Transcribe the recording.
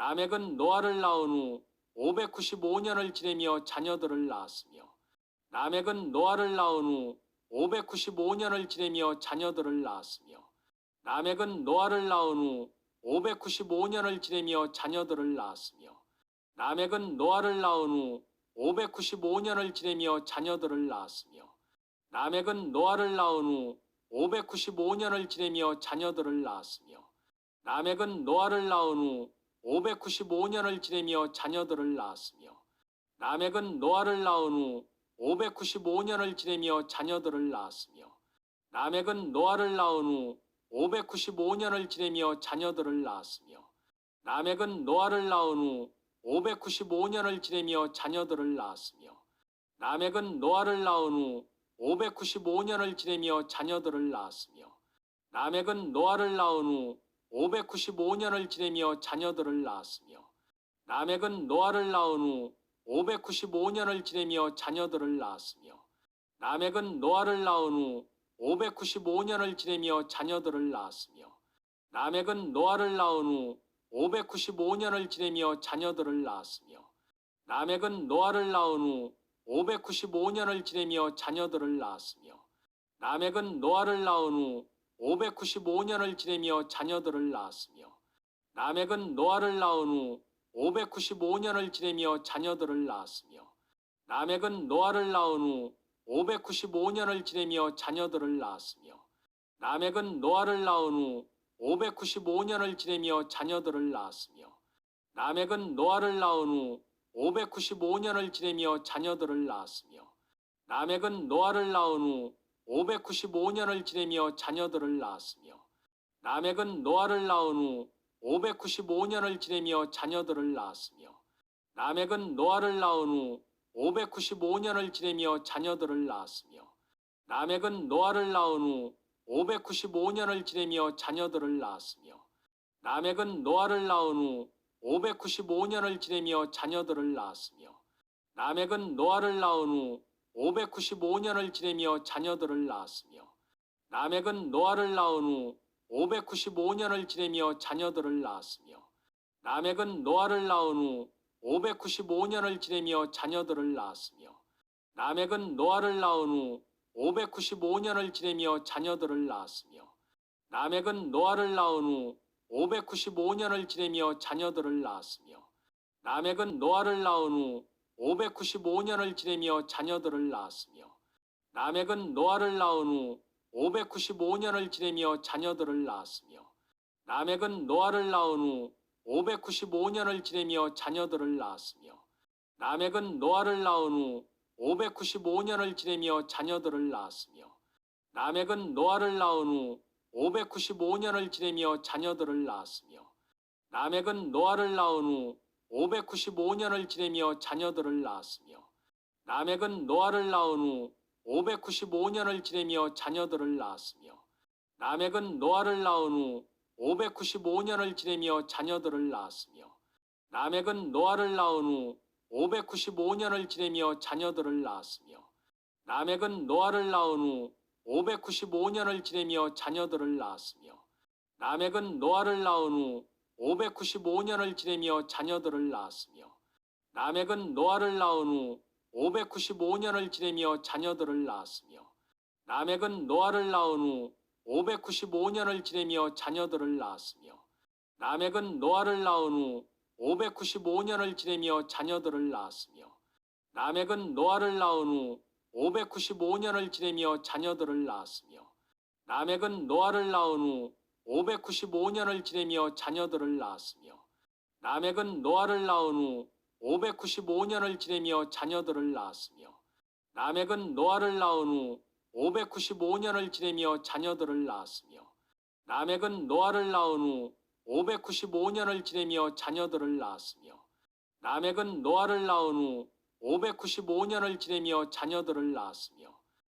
라멕은 노아를 낳은 후 595년을 지내며 자녀들을 낳았으며 라멕은 노아를 낳은 후 595년을 지내며 자녀들을 낳았으며 라멕은 노아를 낳은 후 595년을 지내며 자녀들을 낳았으며 라멕은 노아를 낳은 후 595년을 지내며 자녀들을 낳았으며 라멕은 노아를 낳은 후 595년을 지내며 자녀들을 낳았으며 라멕은 노아를 낳은 후 595년을 지내며 자녀들을 낳았으며 라멕은 노아를 낳은 후 595년을 지내며 자녀들을 낳았으며 라멕은 노아를 낳은 후 595년을 지내며 자녀들을 낳았으며 라멕은 노아를 낳은 후 595년을 지내며 자녀들을 낳았으며 라멕은 노아를 낳은 후 595년을 지내며 자녀들을 낳았으며 라멕은 노아를 낳은 후 595년을 지내며 자녀들을 낳았으며 라멕은 노아를 낳은 후 595년을 지내며 자녀들을 낳았으며 라멕은 노아를 낳은 후 595년을 지내며 자녀들을 낳았으며 라멕은 노아를 낳은 후 595년을 지내며 자녀들을 낳았으며 라멕은 노아를 낳은 후 595년을 지내며 자녀들을 낳았으며 라멕은 노아를 낳은 후 595년을 지내며 자녀들을 낳았으며 라멕은 노아를 낳은 후 595년을 지내며 자녀들을 낳았으며 라멕은 노아를 낳은 후 595년을 지내며 자녀들을 낳았으며 라멕은 노아를 낳은 후 595년을 지내며 자녀들을 낳았으며 라멕은 노아를 낳은 후 595년을 지내며 자녀들을 낳았으며 라멕은 노아를 낳은 후 595년을 지내며 자녀들을 낳았으며 라멕은 노아를 낳은 후 595년을 지내며 자녀들을 낳았으며 라멕은 노아를 낳은 후 595년을 지내며 자녀들을 낳았으며 라멕은 노아를 낳은 후 595년을 지내며 자녀들을 낳았으며 라멕은 노아를 낳은 후 595년을 지내며 자녀들을 낳았으며 라멕은 노아를 낳은 후 595년을 지내며 자녀들을 낳았으며 라멕은 노아를 낳은 후 595년을 지내며 자녀들을 낳았으며 라멕은 노아를 낳은 후 595년을 지내며 자녀들을 낳았으며 라멕은 노아를 낳은 후 595년을 지내며 자녀들을 낳았으며 라멕은 노아를 낳은 후 595년을 지내며 자녀들을 낳았으며 라멕은 노아를 낳은 후 595년을 지내며 자녀들을 낳았으며 라멕은 노아를 낳은 후 595년을 지내며 자녀들을 낳았으며 라멕은 노아를 낳은 후 595년을 지내며 자녀들을 낳았으며 라멕은 노아를 낳은 후 595년을 지내며 자녀들을 낳았으며 라멕은 노아를 낳은 후 595년을 지내며 자녀들을 낳았으며 라멕은 노아를 낳은 후 595년을 지내며 자녀들을 낳았으며 라멕은 노아를 낳은 후 595년을 지내며 자녀들을 낳았으며 라멕은 노아를 낳은 후 595년을 지내며 자녀들을 낳았으며 라멕은 노아를 낳은 후 595년을 지내며 자녀들을 낳았으며 라멕은 노아를 낳은 후 595년을 지내며 자녀들을 낳았으며 라멕은 노아를 낳은 후 595년을 지내며 자녀들을 낳았으며 라멕은 노아를 낳은 후 595년을 지내며 자녀들을 낳았으며 라멕은 노아를 낳은 후 595년을 지내며 자녀들을 낳았으며 라멕은 노아를 낳은 후 595년을 지내며 자녀들을 낳았으며 라멕은 노아를 낳은 후 595년을 지내며 자녀들을 낳았으며 라멕은 노아를 낳은 후 595년을 지내며 자녀들을 낳았으며 라멕은 노아를 낳은 후 595년을 지내며 자녀들을 낳았으며 라멕은 노아를 낳은 후 595년을 지내며 자녀들을 낳았으며 라멕은 노아를 낳은 후 595년을 지내며 자녀들을 낳았으며 라멕은 노아를 낳은 후 595년을 지내며 자녀들을 낳았으며